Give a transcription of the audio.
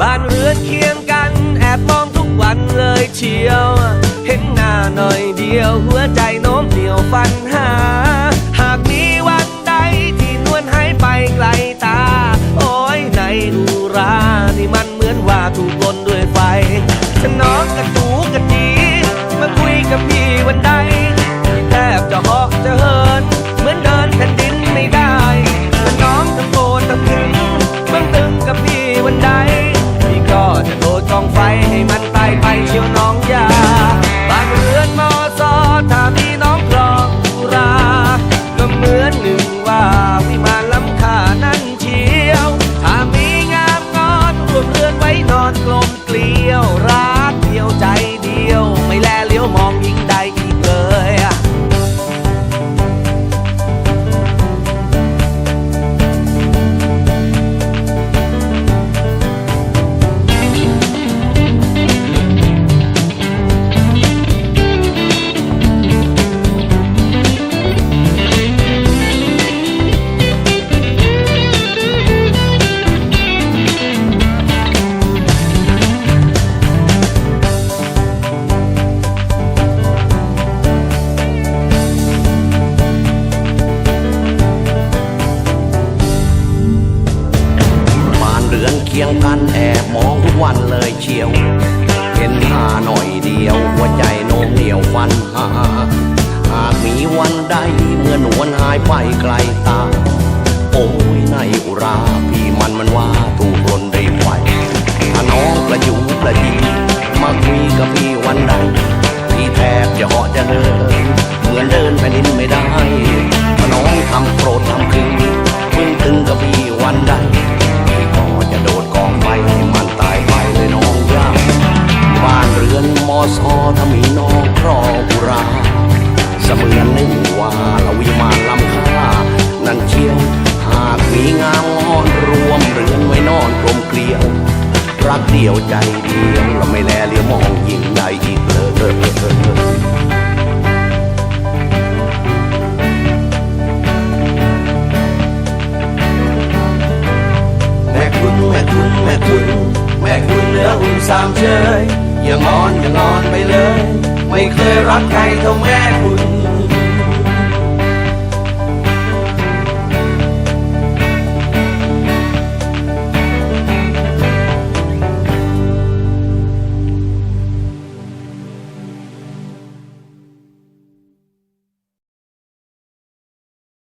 บ้านเรือนเคียงกัน แอบมองทุกวันเลยเชียว เห็นหน้าหน่อยเดียว หัวใจโน้มเหนียวฟันหา หากมีวันใดที่นวลหายไปไกลตา โอ้ยในอุรา นี่มันเหมือนว่าถูก เชียว เห็นหาหน่อยเดียว หัวใจโน้มเหนียวฟันหาหากมีวันใดเมื่อนวลหายไปไกลตา โอ้ยในอุราพี่มันมันว่าถูกรนได้ไฟถ้าน้องกระจุกระดีมาคุยกับพี่วันใดพี่แทบจะเหาะจะเดินเหมือนเดินแผ่นดินไม่ได้ รือนมอถ้ามีน้องครองอุราเสมือนหนึ่งว่าละวิมานลำค่า นั่นเชียวหากมีงามงอนรวมเรือนไว้นอนกลมเกลียว รักเดียวใจเดียวเราไม่แลเลียวมองยิ่งใดอีกเลยแม่คุณแม่คุณแม่คุณแม่คุณเหลือหุ่นสามเชย อย่างอนอย่างอนไปเลย ไม่เคยรักใครเท่าแม่คุณ